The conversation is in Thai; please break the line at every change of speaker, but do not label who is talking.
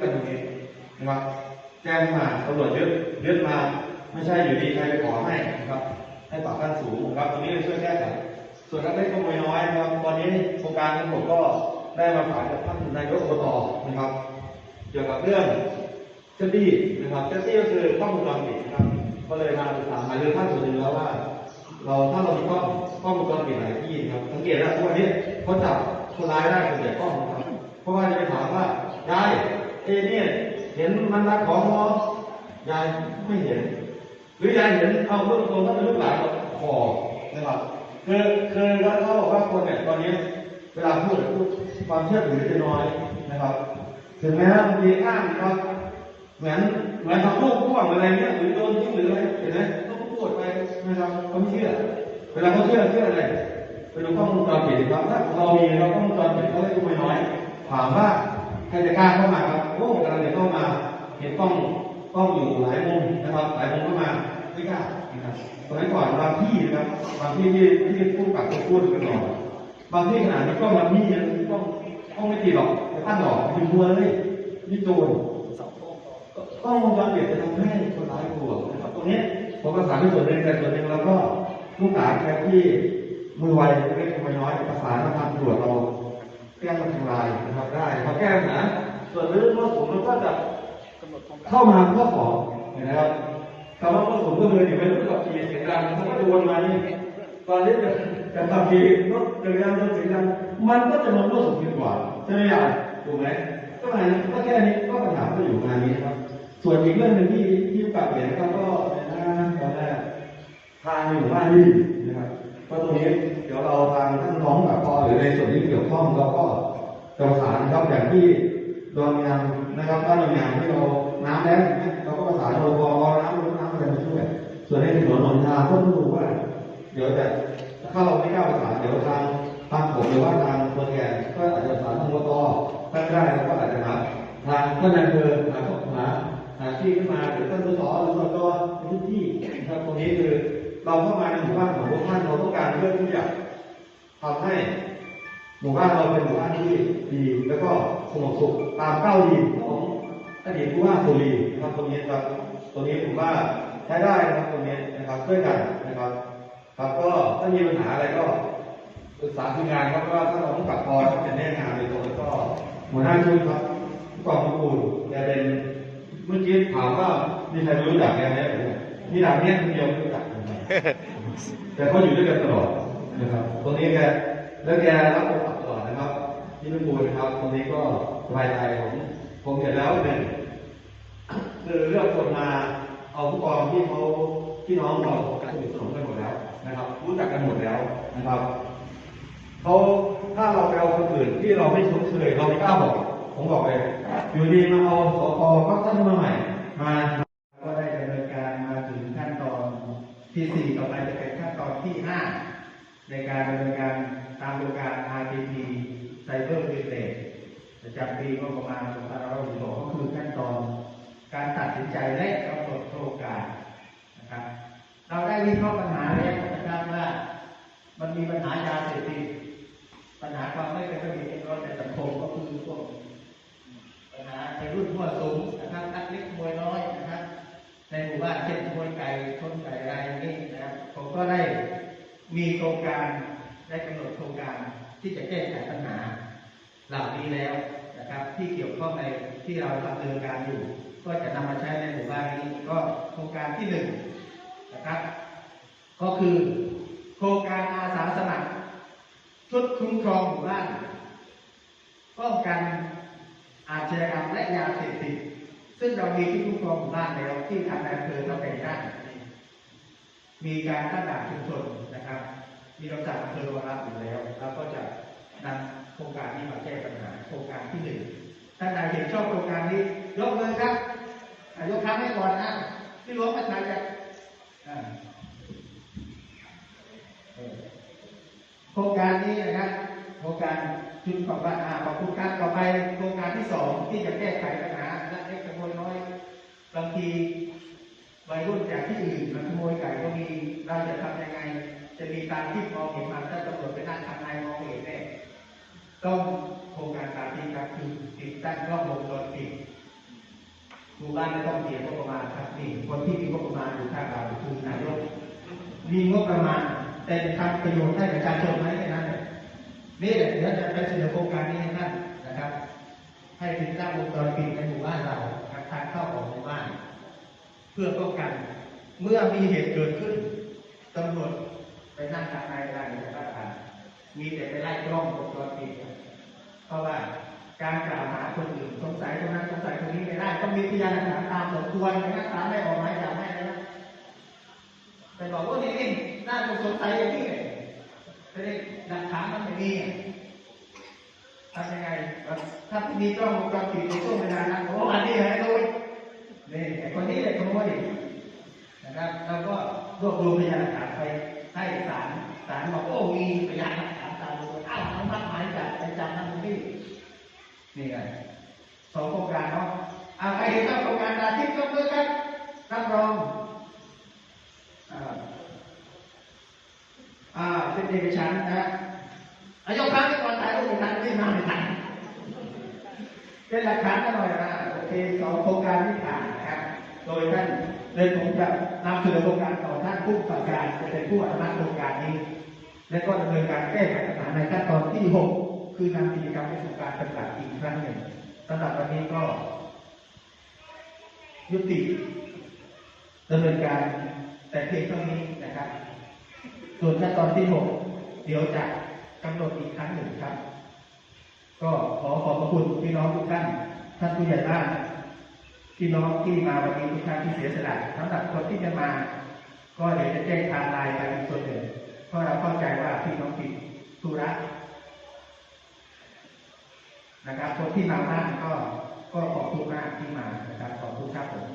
กันตรงนี้นะครับแจ้งมาตำรวจยึดยึดมา ไม่ใช่อยู่ดีใครไปขอให้นะครับ ให้ปรับขั้นสูงนะครับตรงนี้เลยช่วยแก้ไขส่วนนักเล็กขโมยน้อยนะครับตอนนี้โครงการของผมก็ได้มาฝากกับท่านนายกอบตนะครับ เกี่ยวกับเรื่องเจ้าที่นะครับเจ้าที่ก็คือกล้องวงจรปิดนะครับ ก็เลยมาปรึกษาหารือท่านส่วนหนึ่งแล้วว่า เราถ้าเรามีกล้องกล้องวงจรปิดหลายที่นะครับสังเกตแล้วทุกวันนี้เขาจับคนร้ายได้ส่วนใหญ่กล้องนะครับเพราะว่าจะไปถามว่ายาย เอเนี่ยเห็นมันรักของมอยายไม่เห็น หรือยายเห็นเอาพูดตรงๆถ้าเป็นลูกหลานขอนะครับคือคือแล้วเขาบอกว่าคนเนี่ยตอนนี้เวลาพูดอะพูดความเชื่อถือจะน้อยนะครับ ถึงแม้บางทีอ้างครับ เหมือนเหมือนทำลูกพ่วงอะไรเงี้ยหรือโดนทิ้งหรืออะไรเห็นไหมต้องพูดไปนะครับเขาไม่เชื่อ เวลาเขาเชื่อเชื่ออะไรไปดูข้อมูลจรปิดครับถ้าเรามีเราข้อมูลจรปิดเขาได้ดูไม่น้อยถามว่าใครจะกล้าเข้ามาครับ โอ้กำลังจะเข้ามา เห็นกล้องกล้องอยู่หลายมุมนะครับ หลายมุมเข้ามาไม่กล้านะครับสมัยก่อนบางที่นะครับบางที่ที่ที่พูดกับพูดกันหน่อยบางที่ขนาดนี้ก็มันมียังกล้องกล้องไม่ติดหรอกจะตั้งหรอกเป็นมัวเลยนี่โจรกล้องวงจรปิดจะทำให้คนร้ายกลัวนะครับตรงนี้ผมประสานไปส่วนหนึ่งแต่ส่วนหนึ่งเราก็ลูกหลานใครที่มือไวเล็กมือน้อยประสานมาทางตำรวจเราแก้ปัญหาลายนะครับได้พอแก้ปัญหา ส่วนเรื่องว่าผมเราก็จะเข้ามาเพื่อขอเห็นะครับคำว่าว่าผมก็เลยอยู่เป็นรถขับขี่เสียงดังเขาก็จะวนมานี่ตอนนี้จะจะขับขี่รถจักรยานยนต์เสียงดังมันก็จะมาร่วสุขดีกว่าใช่ไหมยายถูกไหมก็มาก็แค่นี้ก็ปัญหาก็อยู่งานนี้นะครับ ส่วนอีกเรื่องหนึ่งที่ที่ปรับเปลี่ยนนะครับก็ในหน้าตอนแรกทางอยู่บ้านนี่นะครับก็ตรงนี้เดี๋ยวเราทางท่านน้องกับพ่อหรือในส่วนที่เกี่ยวข้องเราก็จะประสานนะครับอย่างที่ ดอนยางนะครับบ้านดอนยางที่เราน้ำแล้งเราก็ประสานรบอน้ำรถน้ำอะไรมาช่วยส่วนในถนนหนทางก็ต้องดูว่า เดี๋ยวแต่ถ้าเราไม่กล้าประสานเดี๋ยวทางทางผมหรือว่าทางตัวแทนก็อาจจะประสานทางรตถ้าไม่ได้ก็อาจจะหาทางท่านนายอำเภอหาข้อหาหาที่ขึ้นมาหรือท่านสสหรือสจในพื้นที่นะครับตรงนี้คือเราเข้ามาในหมู่บ้านของพวกท่านเราต้องการเพื่อที่จะทำให้หมู่บ้านเราเป็นหมู่บ้านที่ สงบสุขตามเก้าดีของอดีตผู้ว่าสุรีนะครับตรงนี้ครับตรงนี้ผมว่าใช้ได้นะครับตรงนี้นะครับช่วยกันนะครับครับก็ถ้ามีปัญหาอะไรก็ปรึกษาทีมงานครับว่าถ้าเราต้องกลับพอจะแนะงานโดยตรงแล้วก็หัวหน้าชุดครับผู้กองพิบูลแกเป็นเมื่อกี้ถามว่ามีใครรู้จักแกไหมมีหลังเนี้ยคนเดียวรู้จักแต่เขาอยู่ด้วยกันตลอดนะครับตรงนี้แกแล้วแกรับ ทรศัพท์ตลอดนะครับที่เป็นบูนะครับตรงนี้ก็สบายใจผมผมเห็นแล้วเป็นคือเลือกคนมาเอาผู้กองที่เขาที่น้องเราสนิทสนมกันหมดแล้วนะครับ รู้จักกันหมดแล้วนะครับเขาถ้าเราไปเอาคนอื่นที่เราไม่คุ้นเคยเราไม่กล้าบอกผมบอกเลยอยู่ดีมาเอาสพก็ตั้งมาใหม่มา
ก็ได้ดำเนินการมาถึงขั้นตอนที่สี่ต่อไปจะเป็นขั้นตอนที่ห้าในการดำเนินการตามโครงการ RTP Cyber Village ประจำปีงบประมาณ2566ก็คือขั้นตอนการตัดสินใจและกำหนดโครงการนะครับ เราได้วิเคราะห์ปัญหาแล้วนะครับว่า มันมีปัญหายาเสพติดปัญหาความไม่เป็นระเบียบเรียบร้อยในสังคมก็คือพวกปัญหาในรุ่นมั่วสุมนะครับนักเล็กมวยน้อยนะครับในหมู่บ้านเช่นมวยไก่ชนไก่อะไรนี้นะครับผมก็ได้มีโครงการได้กำหนดโครงการที่จะแก้ไขปัญหา เหล่านี้แล้วนะครับที่เกี่ยวข้องในที่เราดำเนินการอยู่ ก็จะนำมาใช้ในหมู่บ้านนี้ก็โครงการที่หนึ่งนะครับ ก็คือโครงการอาสาสมัครชุดคุ้มครองหมู่บ้านป้องกันอาชญากรรมและยาเสพติดซึ่งเรามีที่คุ้มครองหมู่บ้านแล้วที่ทางนายอำเภอเราแต่งตั้มีการตั้งด่านชุมชนนะครับ มีเราจัดอำเภอรองรับอยู่แล้วเราก็จะนำโครงการนี้มาแก้ปัญหา โครงการที่หนึ่งท่านใดเห็นชอบโครงการนี้ ยกมือครับอะยกครั้งให้ก่อนนะที่ร้องประชาชนอ่าเออโครงการนี้นะครับโครงการชุดของบ้านอาขอบคุณครับต่อไปโครงการที่สองที่จะแก้ไขปัญหาและเล็กขโมยน้อยบางทีวัยรุ่นจากที่อื่นมาขโมยไก่ก็มีเราจะทำยังไง จะมีการที่มองเห็นมันถ้าตำรวจไปนั่งทำนายมองไม่เห็นแต้องโครงการตามที่ครับคือติดตั้งกล้องวงจรปิดหมู่บ้านไม่ต้องเสียงบประมาณครับนี่คนที่มีงบประมาณอยู่ข้างเราคือนายกมีงบประมาณ แต่ทำประโยชน์ให้ประชาชนไหมแค่นั้นนี่แหละเดี๋ยวจะไปเสนอโครงการนี้ให้ท่านนะครับ ให้ติดตั้งวงจรปิดในหมู่บ้านเราทางเข้าออกหมู่บ้าน เพื่อป้องกัน เมื่อมีเหตุเกิดขึ้นตำรวจไปนั่งทางในได้หรือว่าอ่ามีแต่ไปไล่กล้องวงจรปิด เพราะว่าการกล่าวหาคนอื่นสงสัยคนนั้นสงสัยคนนี้ไม่ได้ต้องมีพยานหลักฐานตามสมควรนะครับศาลไม่ออกหมายจับให้นะครับแต่บอกว่านี่นี่น่าจะสงสัยอย่างนี้เลยแต่นี่หลักฐานมันไม่มีทำยังไงถ้ามีกล้องวงจรปิดในช่วงเวลานั้นโอ้อันนี้ไอ้นุ้ยนี่ไอ้คนนี้เลยขโมยนะครับเราก็รวบรวมพยานหลักฐานไปให้ศาลศาลบอกโอ้มีพยานหลักฐานตามตัวอ้าวมันมัดหมายจับไปจับนั่นนี่ นี่ไงสองโครงการเนาะอาใครเห็นว่าโครงการดาทิพย์ยกมือครับรับรองอ่าเป็นเอกฉันนะอายกครั้งที่ก่อนถ่ายรูปอีกครั้งไม่มาไม่ทันเป็นหลักฐานกันหน่อยนะโอเคสองโครงการที่ผ่านนะครับ โดยท่านเดินผมจะนำเสนอโครงการต่อท่านผู้ประการจะเป็นผู้อนุมัติโครงการนี้ และก็ดำเนินการแก้ไขปัญหาในขั้นตอนที่6 คือนำกิจกรรมไปสู่การปฏิบัติอีกครั้งหนึ่งสำหรับวันนี้ก็ ยุติดำเนินการแต่เพียงเท่านี้นะครับ ส่วนขั้นตอนที่6เดี๋ยวจะกำหนดอีกครั้งหนึ่งครับ ก็ขอขอบพระคุณพี่น้องทุกท่าน ท่านผู้ใหญ่บ้านพี่น้องที่มาวันนี้ทุกท่านที่เสียสละสำหรับคนที่จะมา ก็เดี๋ยวจะแจ้งทม์ไลน์ไปอีกส่วนหนึ่งเพราะเราเข้าใจว่าพี่น้องติดธุระ นะครับคนที่มาบ้างก็ก็ขอบคุณมากที่มานะครับขอบคุณครับผม